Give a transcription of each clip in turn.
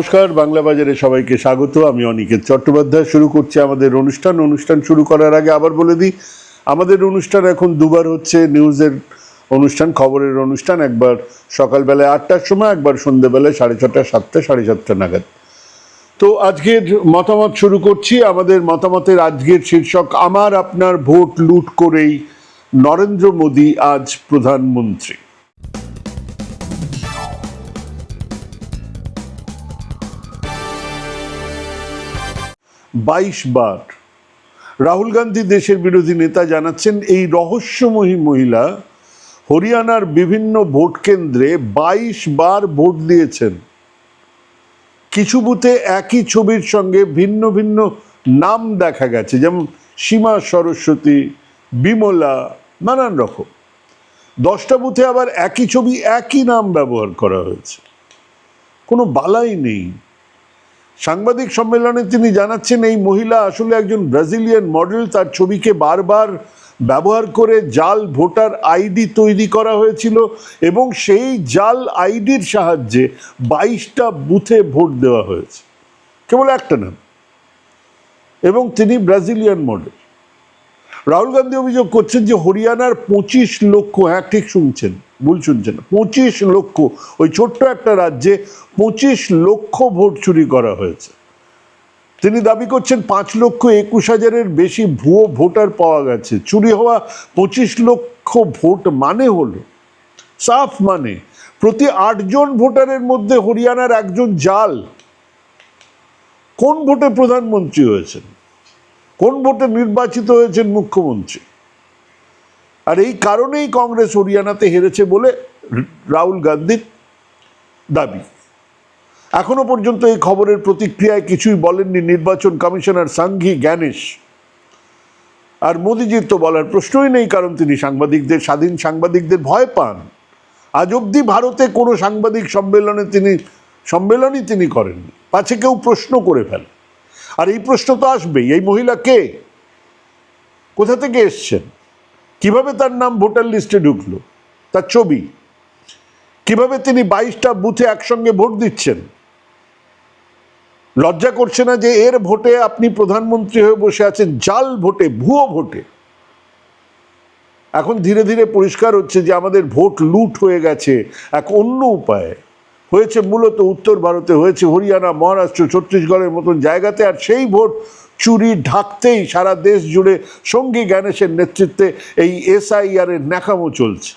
নমস্কার, বাংলা বাজারে সবাইকে স্বাগত। আমি অনিকেত চট্টোপাধ্যায়। শুরু করছি আমাদের অনুষ্ঠান। অনুষ্ঠান শুরু করার আগে আবার বলে দিই, আমাদের অনুষ্ঠান এখন দুবার হচ্ছে নিউজের অনুষ্ঠান, খবরের অনুষ্ঠান। একবার সকালবেলায় আটটার সময়, একবার সন্ধ্যেবেলায় সাড়ে ছটা, সাতটা, সাড়ে সাতটা নাগাদ। তো আজকের মতামত শুরু করছি। আমাদের মতামতের আজকের শীর্ষক, আমার আপনার ভোট লুট করেই নরেন্দ্র মোদী আজ প্রধানমন্ত্রী। বাইশ বার। রাহুল গান্ধী দেশের বিরোধী নেতা জানাচ্ছেন, এই রহস্যময়ী মহিলা হরিয়ানার বিভিন্ন ভোট কেন্দ্রে বাইশ বার ভোট দিয়েছেন। কিছু বুথে একই ছবির সঙ্গে ভিন্ন ভিন্ন নাম দেখা গেছে, যেমন সীমা সরস্বতী, বিমলা, নানান রকম। দশটা বুথে আবার একই ছবি, একই নাম ব্যবহার করা হয়েছে। কোনো বালাই নেই। সাংবাদিক সম্মেলনে তিনি জানাচ্ছেন, এই মহিলা আসলে একজন ব্রাজিলিয়ান মডেল। তার ছবিকে বারবার ব্যবহার করে জাল ভোটার আইডি তৈরি করা হয়েছিল এবং সেই জাল আইডির সাহায্যে বাইশটা বুথে ভোট দেওয়া হয়েছে। কেবল একটা নাম। এবং তিনি ব্রাজিলিয়ান মডেল। রাহুল গান্ধী অভিযোগ করছেন যে হরিয়ানার পঁচিশ লক্ষ হ্যাঁ ঠিক শুনছেন। ভুল শুনছেন পঁচিশ লক্ষ, ওই ছোট্ট একটা রাজ্যে পঁচিশ লক্ষ ভোট চুরি করা হয়েছে। তিনি দাবি করছেন পাঁচ লক্ষ একুশ হাজারের বেশি ভুয়ো ভোটার পাওয়া গেছে। চুরি হওয়া পঁচিশ লক্ষ ভোট মানে হলো, সাফ মানে প্রতি আটজন ভোটারের মধ্যে হরিয়ানার একজন জাল। কোন ভোটে প্রধানমন্ত্রী হয়েছেন? কোন ভোটে নির্বাচিত হয়েছেন মুখ্যমন্ত্রী? আর এই কারণেই কংগ্রেস হরিয়ানাতে হেরেছে বলে রাহুল গান্ধীর দাবি। এখনও পর্যন্ত এই খবরের প্রতিক্রিয়ায় কিছুই বলেননি নির্বাচন কমিশনার সাংঘি জ্ঞানেশ। আর মোদিজির তো বলার প্রশ্নই নেই, কারণ তিনি সাংবাদিকদের, স্বাধীন সাংবাদিকদের ভয় পান। আজ অবধি ভারতে কোনো সাংবাদিক সম্মেলনে তিনি, সম্মেলনই তিনি করেননি। পাছে কেউ প্রশ্ন করে ফেলে। আর এই প্রশ্ন তো আসবেই, এই মহিলা কে? কোথা থেকে এসছেন? কীভাবে তার নাম ভোটার লিস্টে ঢুকলো? তার ছবি। কীভাবে তিনি বাইশটা বুথে একসঙ্গে ভোট দিচ্ছেন? লজ্জা করছে না যে এর ভোটে আপনি প্রধানমন্ত্রী হয়ে বসে আছেন, জাল ভোটে, ভুয়ো ভোটে। এখন ধীরে ধীরে পরিষ্কার হচ্ছে যে আমাদের ভোট লুট হয়ে গেছে এক অন্য উপায়ে। হয়েছে মূলত উত্তর ভারতে, হয়েছে হরিয়ানা, মহারাষ্ট্র, ছত্তিশগড়ের মতন জায়গাতে, আর সেই ভোট চুরি ঢাকতেই সারা দেশ জুড়ে সঙ্গী জ্ঞানেশের নেতৃত্বে এই এসআইআর এর ন্যাকামো চলছে।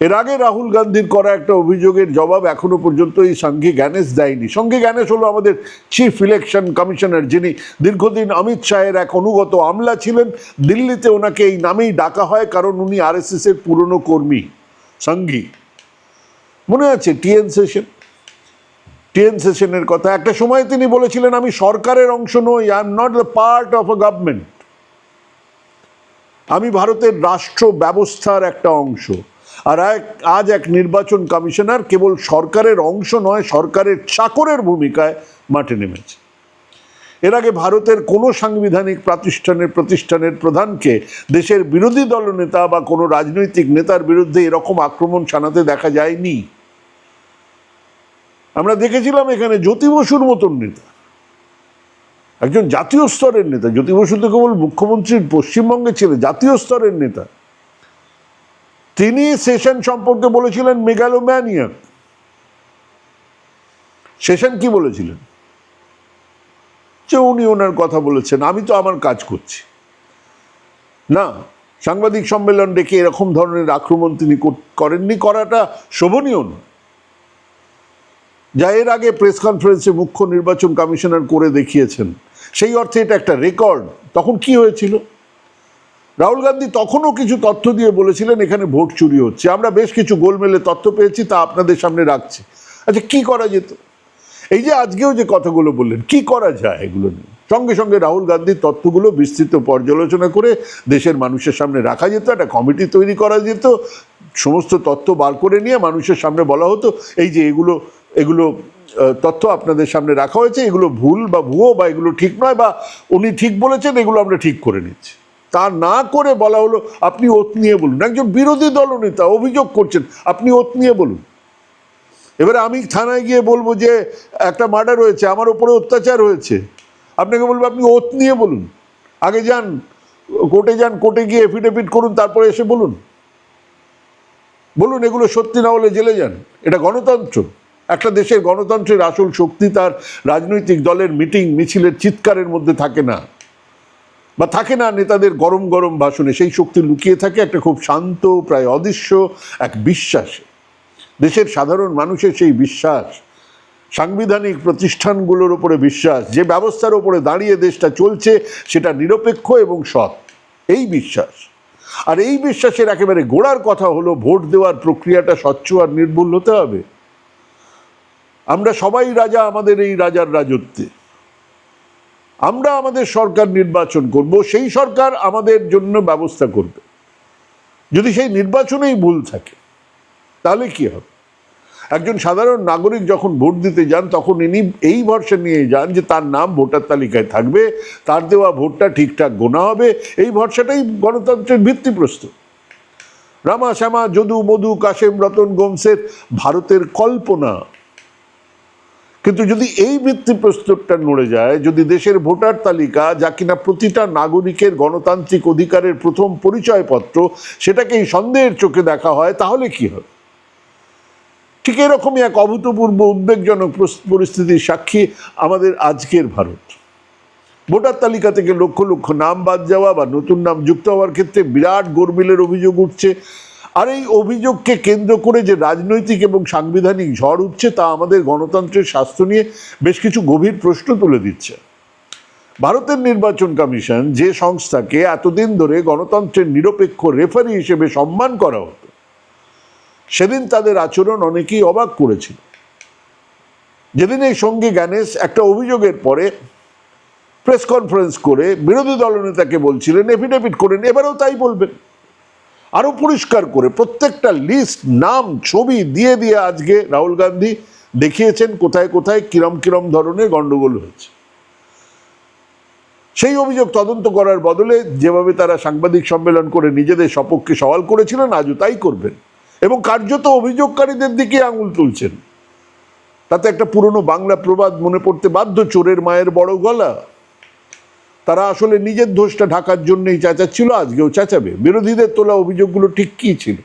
এর আগে রাহুল গান্ধীর করা একটা অভিযোগের জবাব এখনও পর্যন্ত এই সঙ্ঘী জ্ঞানেশ দেয়নি। সঙ্ঘী জ্ঞানেশ হলো আমাদের চিফ ইলেকশন কমিশনার যিনি দীর্ঘদিন অমিত শাহের এক অনুগত আমলা ছিলেন। দিল্লিতে ওনাকে এই নামেই ডাকা হয়, কারণ উনি আরএসএস এর পুরনো কর্মী সঙ্ঘী মনে আছে টিএন সেশন? টিএন সেশনের কথা। একটা সময় তিনি বলেছিলেন, আমি সরকারের অংশ নই I am not the part of a government আমি ভারতের রাষ্ট্র ব্যবস্থার একটা অংশ। আর এক, আজ এক নির্বাচন কমিশনার কেবল সরকারের অংশ নয়, সরকারের চাকরের ভূমিকায় মাঠে নেমেছে। এর আগে ভারতের কোনো সাংবিধানিক প্রাতিষ্ঠানের প্রতিষ্ঠানের প্রধানকে দেশের বিরোধী দলনেতা বা কোনো রাজনৈতিক নেতার বিরুদ্ধে এরকম আক্রমণ শানাতে দেখা যায়নি। আমরা দেখেছিলাম এখানে জ্যোতি বসুর মতন নেতা। একজন জাতীয় স্তরের নেতা। জ্যোতি বসু তো কেবল মুখ্যমন্ত্রীর পশ্চিমবঙ্গে ছিলেন জাতীয় স্তরের নেতা। তিনি সেশন সম্পর্কে বলেছিলেন মেগালোম্যানিয়া সেশন কি বলেছিলেন? যে উনি ওনার কথা বলেছেন, আমি তো আমার কাজ করছি। না, সাংবাদিক সম্মেলন ডেকে এরকম ধরনের আক্রমণ তিনি কর- করেননি, করাটা শোভনীয় না যা এর আগে প্রেস কনফারেন্সে মুখ্য নির্বাচন কমিশনার করে দেখিয়েছেন। সেই অর্থে এটা একটা রেকর্ড তখন কি হয়েছিল? রাহুল গান্ধী তখনও কিছু তথ্য দিয়ে বলেছিলেন, এখানে ভোট চুরি হচ্ছে। আমরা বেশ কিছু গোলমেলে তথ্য পেয়েছি, তা আপনাদের সামনে রাখছি। আচ্ছা কি করা যেত? এই যে আজকেও যে কথাগুলো বললেন, কি করা যায় এগুলো নিয়ে? সঙ্গে সঙ্গে রাহুল গান্ধীর তথ্যগুলো বিস্তৃত পর্যালোচনা করে দেশের মানুষের সামনে রাখা যেত, একটা কমিটি তৈরি করা যেত, সমস্ত তথ্য বার করে নিয়ে মানুষের সামনে বলা হতো, এই যে এগুলো এগুলো তথ্য আপনাদের সামনে রাখা হয়েছে, এগুলো ভুল বা ভুয়ো বা এগুলো ঠিক নয় বা উনি ঠিক বলেছেন, এগুলো আমরা ঠিক করে নিচ্ছি। তা না করে বলা হলো, আপনি ওত নিয়ে বলুন। একজন বিরোধী দলনেতা অভিযোগ করছেন, আপনি ওত নিয়ে বলুন। এবারে আমি থানায় গিয়ে বলব যে, একটা মার্ডার হয়েছে, আমার উপরে অত্যাচার হয়েছে। আপনাকে বলব, আপনি ওত নিয়ে বলুন। আগে যান, কোর্টে যান, কোর্টে গিয়ে এফিডেভিট করুন, তারপরে এসে বলুন। বলুন, এগুলো সত্যি না হলে জেলে যান। এটা গণতন্ত্র। একটা দেশের গণতন্ত্রের আসল শক্তি তার রাজনৈতিক দলের মিটিং, মিছিলের চিৎকারের মধ্যে থাকে না। বা থাকে না নেতাদের গরম গরম ভাষণে, সেই শক্তি লুকিয়ে থাকে একটা খুব শান্ত, প্রায় অদৃশ্য এক বিশ্বাসে। দেশের সাধারণ মানুষের সেই বিশ্বাস, সাংবিধানিক প্রতিষ্ঠানগুলোর উপরে বিশ্বাস, যে ব্যবস্থার উপরে দাঁড়িয়ে দেশটা চলছে সেটা নিরপেক্ষ এবং সৎ। এই বিশ্বাস। আর এই বিশ্বাসের একেবারে গোড়ার কথা হলো ভোট দেওয়ার প্রক্রিয়াটা স্বচ্ছ আর নির্ভুল হতে হবে। আমরা সবাই রাজা, আমাদের এই রাজার রাজত্বে। আমরা আমাদের সরকার নির্বাচন করব, সেই সরকার আমাদের জন্য ব্যবস্থা করবে। যদি সেই নির্বাচনেই ভুল থাকে, তাহলে কি হবে? একজন সাধারণ নাগরিক যখন ভোট দিতে যান, তখন ইনি এই ভরসা নিয়ে যান যে তার নাম ভোটার তালিকায় থাকবে, তার দেওয়া ভোটটা ঠিকঠাক গোনা হবে, এই ভরসাটাই গণতন্ত্রের ভিত্তিপ্রস্তর। রামা শ্যামা, যদু, মধু, কাশেম, রতন, গোমসের ভারতের কল্পনা। কিন্তু যদি এই ভিত্তিপ্রস্তরটা নড়ে যায়, যদি দেশের ভোটার তালিকা যা কিনা প্রতিটা নাগরিকের গণতান্ত্রিক অধিকারের প্রথম পরিচয়পত্র সেটাকেই সন্দেহের চোখে দেখা হয়, তাহলে কি হবে? ঠিক এরকমই এক অভূতপূর্ব উদ্বেগজনক পরিস্থিতির সাক্ষী আমাদের আজকের ভারত। ভোটার তালিকা থেকে লক্ষ লক্ষ নাম বাদ যাওয়া বা নতুন নাম যুক্ত হওয়ার ক্ষেত্রে বিরাট গোরমিলের অভিযোগ উঠছে। আর এই অভিযোগকে কেন্দ্র করে যে রাজনৈতিক এবং সাংবিধানিক ঝড় উঠছে, তা আমাদের গণতন্ত্রের স্বাস্থ্য নিয়ে বেশ কিছু গভীর প্রশ্ন তুলে দিচ্ছে। ভারতের নির্বাচন কমিশন যে সংস্থাকে এতদিন ধরে গণতন্ত্রের নিরপেক্ষ রেফারি হিসেবে সম্মান করা হতো, সেদিন তাদের আচরণ অনেকেই অবাক করেছিল। যেদিন এই সঙ্গী জ্ঞানেশ একটা অভিযোগের পরে প্রেস কনফারেন্স করে বিরোধী দলনেতাকে বলছিলেন, এফিডেভিট করেন এবারেও তাই বলবেন। আরও পরিষ্কার করে প্রত্যেকটা লিস্ট নাম, ছবি দিয়ে দিয়ে আজকে রাহুল গান্ধী দেখিয়েছেন কোথায় কোথায় কিরম কিরম ধরনের গন্ডগোল হয়েছে। সেই অভিযোগ তদন্ত করার বদলে যেভাবে তারা সাংবাদিক সম্মেলন করে নিজেদের সপক্ষে সওয়াল করেছিলেন, আজও তাই করবেন। এবং কার্যত অভিযোগকারীদের দিকে আঙুল তুলছেন। তাতে একটা পুরনো বাংলা প্রবাদ মনে পড়তে বাধ্য চোরের মায়ের বড় গলা। তারা আসলে নিজের দোষটা ঢাকার জন্যই চেঁচাচ্ছিল, আজকেও চেঁচাবে। বিরোধীদের তোলা অভিযোগগুলো ঠিক কী ছিল?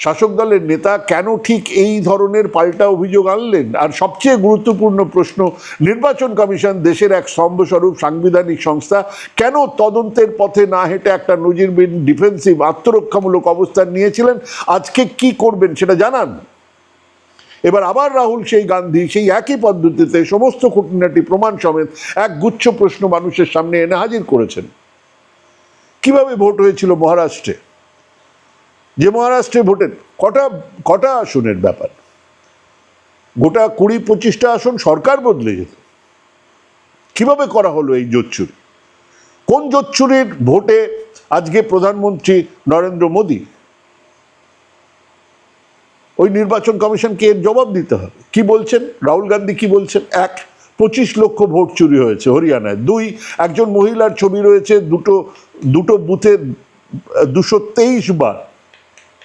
শাসক দলের নেতা কেন ঠিক এই ধরনের পাল্টা অভিযোগ আনলেন? আর সবচেয়ে গুরুত্বপূর্ণ প্রশ্ন, নির্বাচন কমিশন দেশের এক স্তম্ভস্বরূপ সাংবিধানিক সংস্থা কেন তদন্তের পথে না হেঁটে একটা নজিরবিহীন ডিফেন্সিভ আত্মরক্ষামূলক অবস্থান নিয়েছিলেন? আজকে কি করবেন সেটা জানান। এবার আবার রাহুল সেই গান্ধী, সেই একই পদ্ধতিতে সমস্ত খুঁটিনাটি প্রমাণ সমেত এক গুচ্ছ প্রশ্ন মানুষের সামনে এনে হাজির করেছেন। কীভাবে ভোট হয়েছিল মহারাষ্ট্রে? যে মহারাষ্ট্রে ভোটের কটা কটা আসনের ব্যাপার? গোটা কুড়ি পঁচিশটা আসন সরকার বদলে যেত। কীভাবে করা হলো এই জোচ্চুরি কোন জোচ্চুরির ভোটে আজকে প্রধানমন্ত্রী নরেন্দ্র মোদী ওই নির্বাচন কমিশনকে এর জবাব দিতে হবে। কি বলছেন? রাহুল গান্ধী কি বলছেন? এক, পঁচিশ লক্ষ ভোট চুরি হয়েছে হরিয়ানায়। দুই, একজন মহিলার ছবি রয়েছে, দুটো দুটো বুথে দুশো তেইশ বার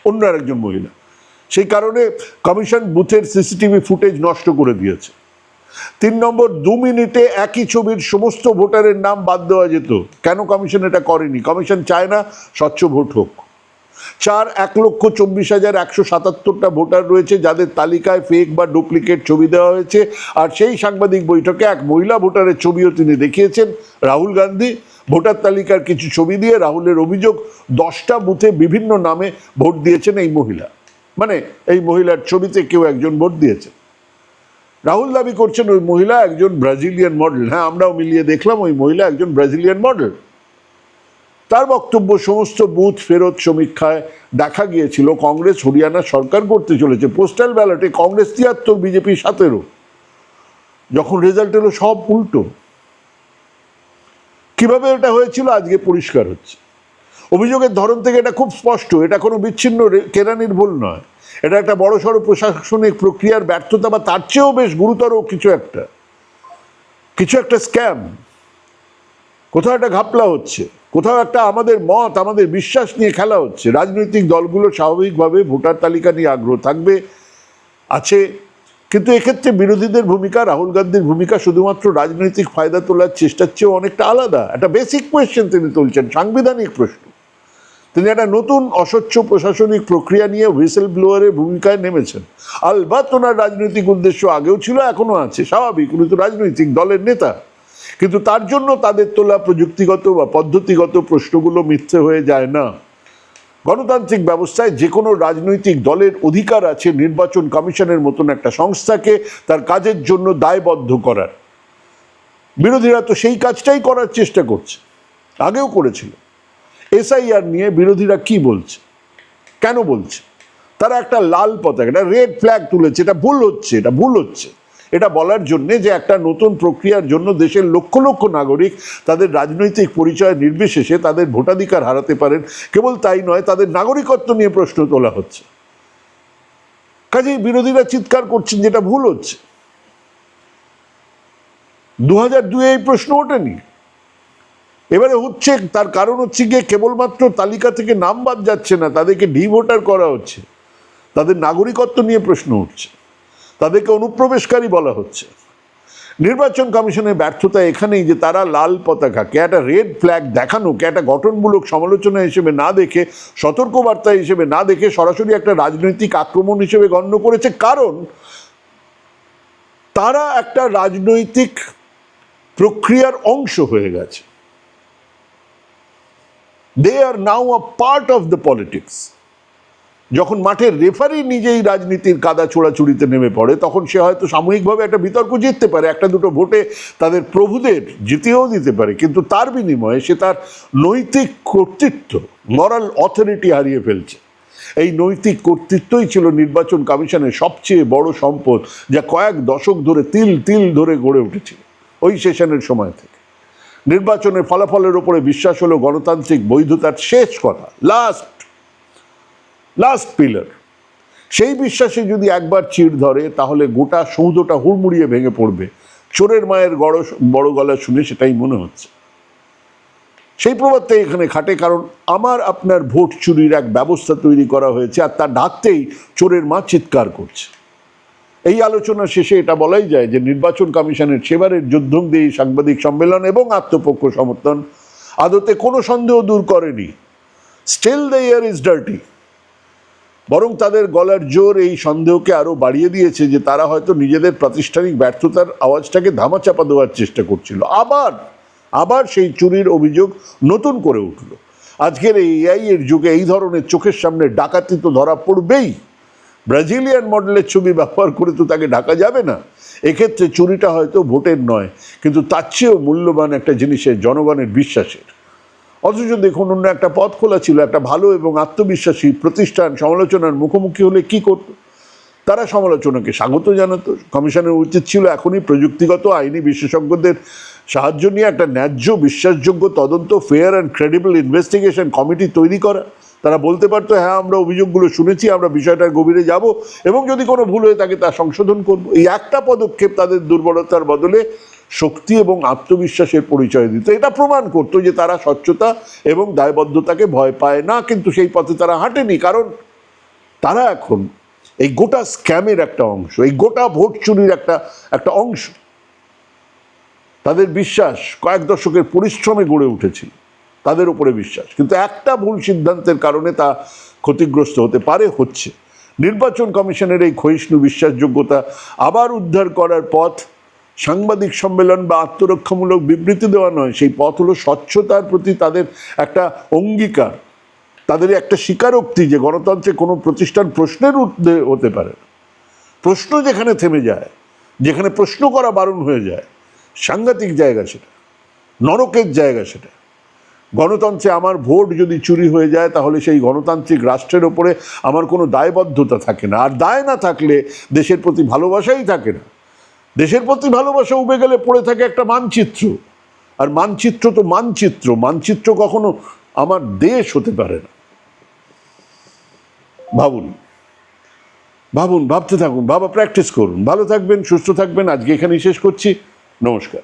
অন্য আরেকজন মহিলা। সেই কারণে কমিশন বুথের সিসিটিভি ফুটেজ নষ্ট করে দিয়েছে। তিন নম্বর, দু মিনিটে একই ছবির সমস্ত ভোটারের নাম বাদ দেওয়া যেত। কেন কমিশন এটা করেনি? কমিশন চায় না স্বচ্ছ ভোট হোক। চার এক লক্ষ চব্বিশ হাজার একশো সাতাত্তরটা ভোটার রয়েছে যাদের তালিকায় ফেক বা ডুপ্লিকেট ছবি দেওয়া হয়েছে। আর সেই সাংবাদিক বৈঠকে এক মহিলা ভোটারের ছবিও তিনি দেখিয়েছেন। রাহুল গান্ধী ভোটার তালিকার কিছু ছবি দিয়ে রাহুলের অভিযোগ, দশটা বুথে বিভিন্ন নামে ভোট দিয়েছেন এই মহিলা। মানে এই মহিলার ছবিতে কেউ একজন ভোট দিয়েছেন রাহুল দাবি করছেন ওই মহিলা একজন ব্রাজিলিয়ান মডেল হ্যাঁ আমরাও মিলিয়ে দেখলাম ওই মহিলা একজন ব্রাজিলিয়ান মডেল তার বক্তব্য সমস্ত বুথ ফেরত সমীক্ষায় দেখা গিয়েছিল। কংগ্রেস হরিয়ানা সরকার করতে চলেছে। পোস্টাল ব্যালটে কংগ্রেস তিয়াত্তর, বিজেপি সতেরো। যখন রেজাল্ট এলো সব উল্টো। কীভাবে এটা হয়েছিল আজকে পরিষ্কার হচ্ছে। অভিযোগের ধরন থেকে এটা খুব স্পষ্ট। এটা কোনো বিচ্ছিন্ন কেরানির ভুল নয়। এটা একটা বড় সড়ো প্রশাসনিক প্রক্রিয়ার ব্যর্থতা বা তার চেয়েও বেশ গুরুতর কিছু একটা। কিছু একটা স্ক্যাম কোথাও একটা ঘাপলা হচ্ছে, কোথাও একটা আমাদের মত, আমাদের বিশ্বাস নিয়ে খেলা হচ্ছে। রাজনৈতিক দলগুলো স্বাভাবিকভাবে ভোটার তালিকা নিয়ে আগ্রহ থাকবে, আছে। কিন্তু এক্ষেত্রে বিরোধীদের ভূমিকা, রাহুল গান্ধীর ভূমিকা শুধুমাত্র রাজনৈতিক ফায়দা তোলার চেষ্টার চেয়েও অনেকটা আলাদা। একটা বেসিক কোয়েশ্চেন তিনি তুলছেন, সাংবিধানিক প্রশ্ন। তিনি একটা নতুন অস্বচ্ছ প্রশাসনিক প্রক্রিয়া নিয়ে হুইসেল ব্লোয়ারের ভূমিকায় নেমেছেন। আলবাত ওনার রাজনৈতিক উদ্দেশ্য আগেও ছিল, এখনও আছে, স্বাভাবিক। উনি তো রাজনৈতিক দলের নেতা। কিন্তু তার জন্য তাদের তোলা প্রযুক্তিগত বা পদ্ধতিগত প্রশ্নগুলো মিথ্যে হয়ে যায় না। গণতান্ত্রিক ব্যবস্থায় যে কোনো রাজনৈতিক দলের অধিকার আছে নির্বাচন কমিশনের মতন একটা সংস্থাকে তার কাজের জন্য দায়বদ্ধ করার। বিরোধীরা তো সেই কাজটাই করার চেষ্টা করছে। আগেও করেছিল। এসআইআর নিয়ে বিরোধীরা কি বলছে? কেন বলছে? তারা একটা লাল পতাকা, একটা রেড ফ্ল্যাগ তুলেছে, এটা ভুল হচ্ছে, এটা ভুল হচ্ছে। এটা বলার জন্যে যে একটা নতুন প্রক্রিয়ার জন্য দেশের লক্ষ লক্ষ নাগরিক তাদের রাজনৈতিক পরিচয় নির্বিশেষে তাদের ভোটাধিকার হারাতে পারেন। কেবল তাই নয়, তাদের নাগরিকত্ব নিয়ে প্রশ্ন তোলা হচ্ছে। কাজেই বিরোধীরা চিৎকার করছেন যেটা ভুল হচ্ছে। দু হাজার দুয়ে এই প্রশ্ন ওঠেনি। এবারে হচ্ছে, তার কারণ হচ্ছে গিয়ে কেবলমাত্র তালিকা থেকে নাম বাদ যাচ্ছে না, তাদেরকে ডি ভোটার করা হচ্ছে। তাদের নাগরিকত্ব নিয়ে প্রশ্ন উঠছে। তাদেরকে অনুপ্রবেশকারী বলা হচ্ছে। নির্বাচন কমিশনের ব্যর্থতা এখানেই যে তারা লাল পতাকাকে একটা রেড ফ্ল্যাগ দেখানোকে একটা গঠনমূলক সমালোচনা হিসেবে না দেখে, সতর্কবার্তা হিসেবে না দেখে সরাসরি একটা রাজনৈতিক আক্রমণ হিসেবে গণ্য করেছে। কারণ তারা একটা রাজনৈতিক প্রক্রিয়ার অংশ হয়ে গেছে। They are now a part of the politics যখন মাঠের রেফারি নিজেই রাজনীতির কাদা ছোড়াছুড়িতে নেমে পড়ে, তখন সে হয়তো সাময়িকভাবে একটা বিতর্ক জিততে পারে, একটা দুটো ভোটে তাদের প্রভুদের জিতেও দিতে পারে, কিন্তু তার বিনিময়ে সে তার নৈতিক কর্তৃত্ব মরাল অথরিটি হারিয়ে ফেলছে। এই নৈতিক কর্তৃত্বই ছিল নির্বাচন কমিশনের সবচেয়ে বড় সম্পদ, যা কয়েক দশক ধরে তিল তিল ধরে গড়ে উঠেছিল, ওই সেশনের সময় থেকে। নির্বাচনের ফলাফলের ওপরে বিশ্বাস হলো গণতান্ত্রিক বৈধতার শেষ কথা লাস্ট লাস্ট পিলার সেই বিশ্বাসে যদি একবার চিড় ধরে, তাহলে গোটা সৌধটা হুড়মুড়িয়ে ভেঙে পড়বে। চোরের মায়ের গড়, বড় গলা শুনে সেটাই মনে হচ্ছে। সেই প্রবাদটা এখানে খাটে, কারণ আমার, আপনার ভোট চুরির এক ব্যবস্থা তৈরি করা হয়েছে, আর তা ডাকতেই চোরের মা চিৎকার করছে। এই আলোচনা শেষে এটা বলাই যায় যে, নির্বাচন কমিশনের সেবারের যুদ্ধংদেহী সাংবাদিক সম্মেলন এবং আত্মপক্ষ সমর্থন আদতে কোনো সন্দেহ দূর করেনি। Still the year is dirty বরং তাদের গলার জোর এই সন্দেহকে আরও বাড়িয়ে দিয়েছে যে তারা হয়তো নিজেদের প্রাতিষ্ঠানিক ব্যর্থতার আওয়াজটাকে ধামাচাপা দেওয়ার চেষ্টা করছিল। আবার আবার সেই চুরির অভিযোগ নতুন করে উঠল। আজকের এই এআই এর যুগে এই ধরনের চোখের সামনে ডাকাতি তো ধরা পড়বেই। ব্রাজিলিয়ান মডেলের ছবি ব্যবহার করে তো তাকে ঢাকা যাবে না। এক্ষেত্রে চুরিটা হয়তো ভোটের নয়, কিন্তু তার চেয়েও মূল্যবান একটা জিনিসের জনগণের বিশ্বাসের। অথচ দেখুন, অন্য একটা পথ খোলা ছিল, একটা ভালো এবং আত্মবিশ্বাসী প্রতিষ্ঠান সমালোচনার মুখোমুখি হলে কি করতো? তারা সমালোচনাকে স্বাগত জানাতো। কমিশনের উচিত ছিল এখনই প্রযুক্তিগত, আইনি বিশেষজ্ঞদের সাহায্য নিয়ে একটা ন্যায্য বিশ্বাসযোগ্য তদন্ত fair and credible investigation committee তৈরি করা। তারা বলতে পারতো হ্যাঁ আমরা অভিযোগগুলো শুনেছি, আমরা বিষয়টার গভীরে যাব এবং যদি কোনো ভুল হয়ে থাকে তা সংশোধন করব। এই একটা পদক্ষেপ তাদের দুর্বলতার বদলে শক্তি এবং আত্মবিশ্বাসের পরিচয় দিত। এটা প্রমাণ করতো যে তারা স্বচ্ছতা এবং দায়বদ্ধতাকে ভয় পায় না, কিন্তু সেই পথে তারা হাঁটেনি। কারণ তারা এখন এই গোটা স্ক্যামের একটা অংশ, এই গোটা ভোট চুরির একটা একটা অংশ। তাদের বিশ্বাস কয়েক দশকের পরিশ্রমে গড়ে উঠেছিল তাদের উপরে বিশ্বাস। কিন্তু একটা ভুল সিদ্ধান্তের কারণে তা ক্ষতিগ্রস্ত হতে পারে, হচ্ছে। নির্বাচন কমিশনের এই ক্ষয়িষ্ণু বিশ্বাসযোগ্যতা আবার উদ্ধার করার পথ সাংবাদিক সম্মেলন বা আত্মরক্ষামূলক বিবৃতি দেওয়া নয়, সেই পথ হলো স্বচ্ছতার প্রতি তাদের একটা অঙ্গীকার তাদের একটা স্বীকারোক্তি যে গণতন্ত্রে কোনো প্রতিষ্ঠান প্রশ্নের ঊর্ধ্বে হতে পারে প্রশ্ন যেখানে থেমে যায়, যেখানে প্রশ্ন করা বারণ হয়ে যায়, সাংঘাতিক জায়গা সেটা, নরকের জায়গা সেটা। গণতন্ত্রে আমার ভোট যদি চুরি হয়ে যায়, তাহলে সেই গণতান্ত্রিক রাষ্ট্রের ওপরে আমার কোনো দায়বদ্ধতা থাকে না। আর দায় না থাকলে দেশের প্রতি ভালোবাসাই থাকে না। দেশের প্রতি ভালোবাসা উবে গেলে পড়ে থাকে একটা মানচিত্র। আর মানচিত্র তো মানচিত্র মানচিত্র কখনো আমার দেশ হতে পারে না। ভাবুন ভাবুন, ভাবতে থাকুন ভাবা প্র্যাকটিস করুন। ভালো থাকবেন, সুস্থ থাকবেন, আজকে এখানেই শেষ করছি। নমস্কার।